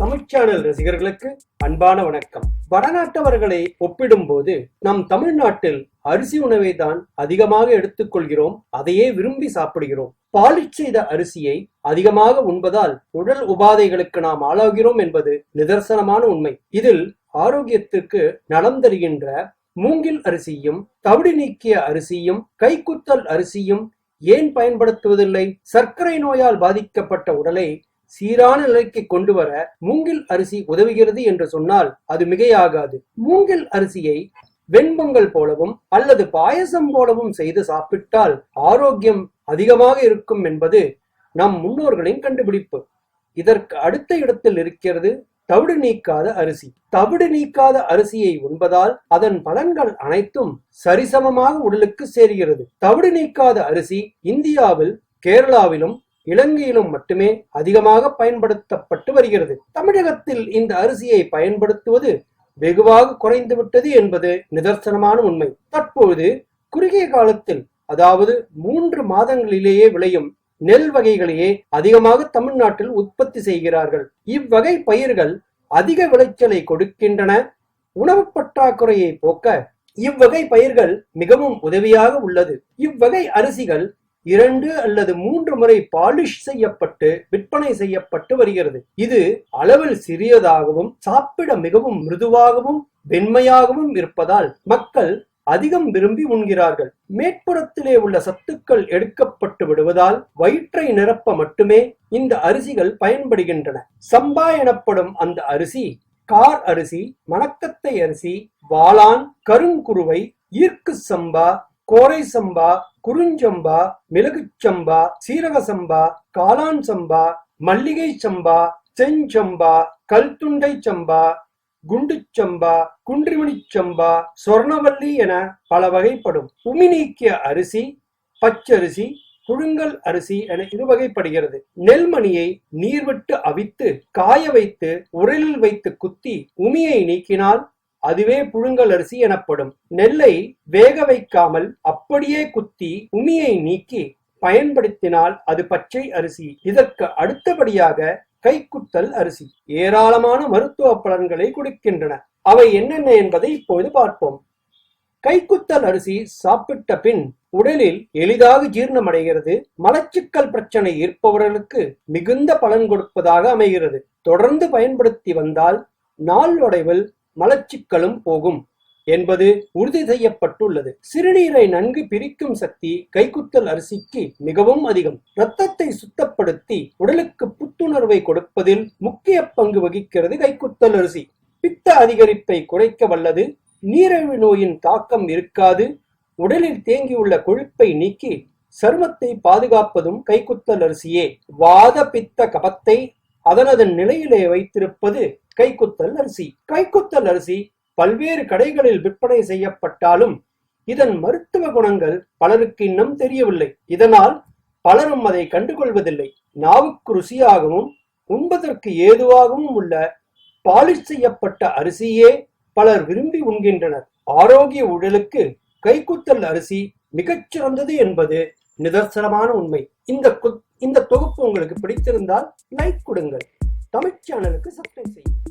தமிழ்ச்சானல் ரசிகர்களுக்கு அன்பான வணக்கம். வடநாட்டவர்களை ஒப்பிடும்போது நம் தமிழ்நாட்டில் அரிசி உணவை தான் அதிகமாக எடுத்துக்கொள்கிறோம் அதையே விரும்பி சாப்பிடுகிறோம். பாலிச் செய்த அரிசியை அதிகமாக உண்பதால் உடல் உபாதைகளுக்கு நாம் ஆளாகிறோம் என்பது நிதர்சனமான உண்மை. இதில் ஆரோக்கியத்திற்கு நலம் தருகின்ற மூங்கில் அரிசியும் தவிடு நீக்கிய அரிசியும் கைக்குத்தல் அரிசியும் ஏன் பயன்படுத்துவதில்லை? சர்க்கரை நோயால் பாதிக்கப்பட்ட உடலை சீரான நிலைக்கு கொண்டு வர மூங்கில் அரிசி உதவுகிறது என்று சொன்னால் அது மிகையாகாது. மூங்கில் அரிசியை வெண்பொங்கல் போலவும் அல்லது பாயசம் போலவும் செய்து சாப்பிட்டால் ஆரோக்கியம் அதிகமாக இருக்கும் என்பது நம் முன்னோர்களின் கண்டுபிடிப்பு. இதற்கு அடுத்த இடத்தில் இருக்கிறது தவிடு நீக்காத அரிசி. தவிடு நீக்காத அரிசியை உண்பதால் அதன் பலன்கள் அனைத்தும் சரிசமமாக உடலுக்கு சேர்கிறது. தவிடு நீக்காத அரிசி இந்தியாவில் கேரளாவிலும் இலங்கையிலும் மட்டுமே அதிகமாக பயன்படுத்தப்பட்டு வருகிறது. தமிழகத்தில் இந்த அரிசியை பயன்படுத்துவது வெகுவாக குறைந்துவிட்டது என்பது நிதர்சனமான உண்மை. தற்போது குறுகிய காலத்தில் அதாவது மூன்று மாதங்களிலேயே விளையும் நெல் வகைகளையே அதிகமாக தமிழ்நாட்டில் உற்பத்தி செய்கிறார்கள். இவ்வகை பயிர்கள் அதிக விளைச்சலை கொடுக்கின்றன. உணவு பற்றாக்குறையை போக்க இவ்வகை பயிர்கள் மிகவும் உதவியாக உள்ளது. இவ்வகை அரிசிகள் இரண்டு அல்லது மூன்று முறை பாலிஷ் செய்யப்பட்டு விற்பனை செய்யப்பட்டு வருகிறது. இது அளவில் சிறியதாகவும் சாப்பிட மிகவும் மிருதுவாகவும் வெண்மையாகவும் இருப்பதால் மக்கள் அதிகம் விரும்பி உண்கிறார்கள். மேற்புறத்திலே உள்ள சத்துக்கள் எடுக்கப்பட்டு விடுவதால் வயிற்றை நிரப்ப மட்டுமே இந்த அரிசிகள் பயன்படுகின்றன. சம்பா எனப்படும் அந்த அரிசி கார் அரிசி மணக்கத்தை அரிசி வாளான் கருங்குருவை ஈர்க்கு சம்பா கோரை சம்பா குறுஞ்சம்பா மிளகுச்சம்பா சீரக சம்பா காளான் சம்பா மல்லிகை சம்பா செஞ்சம்பா கல்துண்டை சம்பா குண்டுச்சம்பா குன்றிமணிச்சம்பா சொர்ணவல்லி என பல வகைப்படும். உமி நீக்கிய அரிசி பச்சரிசி புழுங்கல் அரிசி என இருவகைப்படுகிறது நெல்மணியை நீர்விட்டு அவித்து காய வைத்து உரலில் வைத்து குத்தி உமியை நீக்கினால் அதுவே புழுங்கல் அரிசி எனப்படும். நெல்லை வேக வைக்காமல் அப்படியே குத்தி உமியை நீக்கி பயன்படுத்தினால் அது பச்சை அரிசி. இதற்கு அடுத்தபடியாக கைக்குத்தல் அரிசி. ஏராளமான மருத்துவ பலன்களை கொடுக்கின்றன. அவை என்னென்ன என்பதை இப்போது பார்ப்போம். கைக்குத்தல் அரிசி சாப்பிட்ட பின் உடலில் எளிதாக ஜீரணமடைகிறது. மலச்சிக்கல் பிரச்சனை இருப்பவர்களுக்கு மிகுந்த பலன் கொடுப்பதாக அமைகிறது. தொடர்ந்து பயன்படுத்தி வந்தால் நாளடைவில் மலச்சிக்கலும் போகும் என்பது உறுதி செய்யப்பட்டுள்ளது. சிறுநீரை நன்கு பிரிக்கும் சக்தி கைக்குத்தல் அரிசிக்கு மிகவும் அதிகம். இரத்தத்தை சுத்தப்படுத்தி உடலுக்கு புத்துணர்வை கொடுப்பதில் முக்கிய பங்கு வகிக்கிறது கைக்குத்தல் அரிசி. பித்த அதிகரிப்பை குறைக்க வல்லது நீரிழிவு நோயின் தாக்கம் இருக்காது உடலில் தேங்கியுள்ள கொழுப்பை நீக்கி சருமத்தை பாதுகாப்பதும் கைக்குத்தல் அரிசியே. வாத பித்த கபத்தை அதனதன் நிலையிலே வைத்திருப்பது கைக்குத்தல் அரிசி. கைக்குத்தல் அரிசி பல்வேறு கடைகளில் விற்பனை செய்யப்பட்டாலும் இதன் மருத்துவ குணங்கள் பலருக்கு இன்னும் தெரியவில்லை. இதனால் பலரும் அதை கண்டுகொள்வதில்லை. நாவுக்கு ருசியாகவும் உண்பதற்கு ஏதுவாகவும் உள்ள பாலிஷ் செய்யப்பட்ட அரிசியே பலர் விரும்பி உண்கின்றனர். ஆரோக்கிய உடலுக்கு கைக்குத்தல் அரிசி மிகச்சிறந்தது என்பது நிதர்சனமான உண்மை. இந்த குத் இந்த தொகுப்பு உங்களுக்கு பிடித்திருந்தால் லைக் கொடுங்கள். தமிழ் சேனலுக்கு சப்ஸ்கிரைப் செய்யுங்கள்.